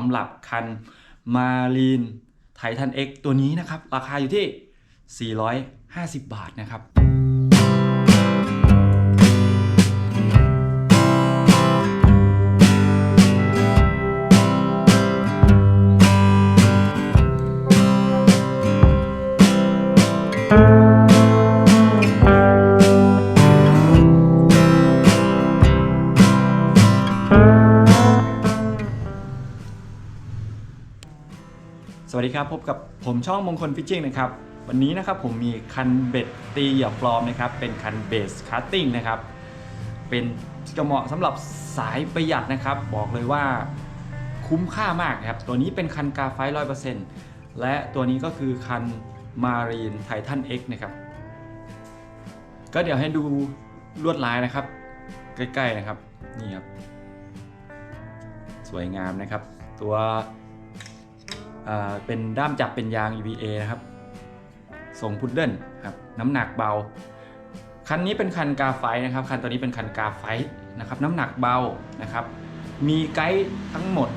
สำหรับคันมารีนไททัน X ตัวนี้นะครับ ราคาอยู่ที่ 450 บาทนะครับ สวัสดีครับ พบกับผมช่องมงคลฟิชชิ่งนะครับ วันนี้นะครับผมมีคันเบ็ดตีหยื่อปลอมนะครับ เป็นคันเบสคัตติ้งนะครับ เป็นจะเหมาะสำหรับสายประหยัดนะครับ บอกเลยว่าคุ้มค่ามากครับ ตัวนี้เป็นคันกาไฟร้อยเปอร์เซ็นต์และตัวนี้ก็คือคันมารีนไททัน X นะครับ ก็เดี๋ยวให้ดูลวดลายนะครับ ใกล้ๆนะครับ นี่ครับ สวยงามนะครับ ตัว เป็นด้ามจับเป็นยาง EVA นะครับทรงพุดเดิ้ลครับน้ำหนักเบา คันนี้เป็นคันกาไฟนะครับ คันตัวนี้เป็นคันกาไฟนะครับน้ำหนักเบานะครับ มีไกด์ทั้งหมด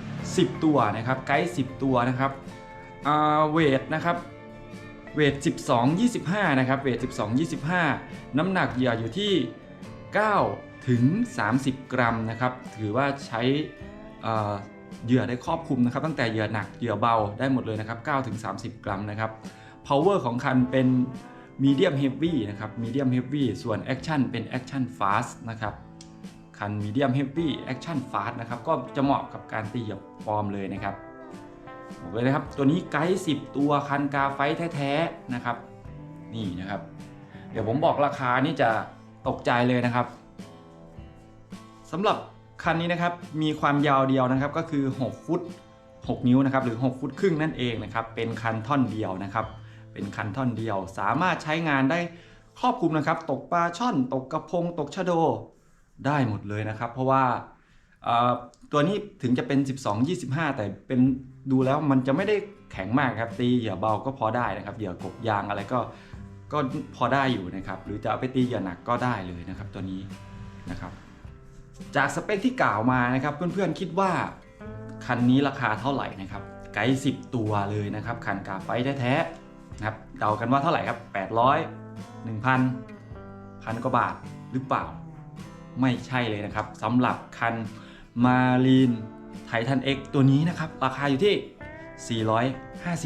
10 ตัวนะครับ ไกด์10 ตัวนะครับเวทนะครับเวท 12 25 นะครับ เวท 12 25 น้ำหนักเหยื่ออยู่ที่ 9 ถึง 30 กรัมนะครับ ถือว่าใช้ เหยื่อได้ครอบคลุมนะครับตั้งแต่เหยื่อหนักเหยื่อเบาได้หมดเลยนะครับ9ถึง30 กรัมนะครับ power ของคันเป็น medium heavy นะครับ medium heavy ส่วน action เป็น action fast นะครับคัน medium heavy action fast นะครับก็จะเหมาะกับการตีเหยื่อปลอมเลยนะครับบอกเลยนะครับ ตัวนี้ไกด์10 ตัวคันกาไฟแท้ๆนะครับ นี่นะครับ เดี๋ยวผมบอกราคานี่จะตกใจเลยนะครับสำหรับ คันนี้นะครับมีความยาวเดียวนะครับก็คือ 6 ฟุต 6 นิ้วนะครับหรือ 6 ฟุตครึ่งนั่นเองนะครับเป็นคันท่อนเดียวนะครับเป็นคันท่อนเดียว สามารถใช้งานได้ครอบคลุมนะครับ ตกปลาช่อน ตกกระพง ตกชะโดได้หมดเลยนะครับ เพราะว่าตัวนี้ถึงจะเป็น 12 25 แต่เป็นดูแล้วมันจะไม่ได้แข็งมากครับตีเหยื่อเบาก็พอได้นะครับเหยื่อกบยางอะไรก็ก็พอได้อยู่นะครับ หรือจะเอาไปตีเหยื่อหนักก็ได้เลยนะครับ ตัวนี้นะครับ จากสเปคที่กล่าวมานะครับ เพื่อนๆคิดว่าคันนี้ราคาเท่าไหร่นะครับ ไกด์10 ตัวเลยนะครับ คันกาไฟแท้ๆนะครับเดากันว่าเท่าไหร่ครับ 800 1,000พันกว่าบาทหรือเปล่า ไม่ใช่เลยนะครับสำหรับคันมารีนไททัน X ตัวนี้นะครับ ราคาอยู่ที่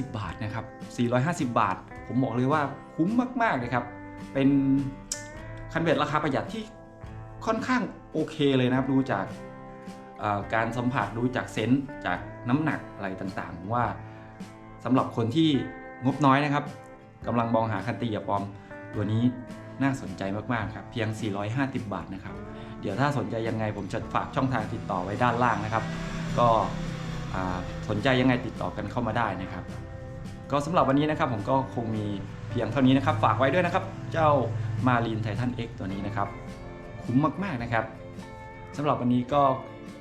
450 บาทนะครับ 450 บาท ผมบอกเลยว่าคุ้มมากๆเลยครับ เป็นคันเบ็ดราคาประหยัดที่ค่อนข้าง โอเคเลยนะครับดูจากการสัมผัสดูจากเซนส์จากน้ำหนักอะไรต่างๆ ว่าสำหรับคนที่งบน้อยนะครับกำลังมองหาคันตีอย่าปลอมตัวนี้น่าสนใจมากๆครับเพียง 450 บาทนะครับ เดี๋ยวถ้าสนใจยังไงผมจะฝากช่องทางติดต่อไว้ด้านล่างนะครับ ก็สนใจยังไงติดต่อกันเข้ามาได้นะครับ ก็สำหรับวันนี้นะครับผมก็คงมีเพียงเท่านี้นะครับ ฝากไว้ด้วยนะครับ เจ้ามารีนไททัน X ตัวนี้นะครับ คุ้มมากๆนะครับ สำหรับวันนี้ก็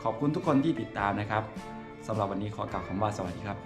ขอบคุณทุกคนที่ติดตามนะครับสำหรับวันนี้ขอกล่าวคำว่าสวัสดีครับ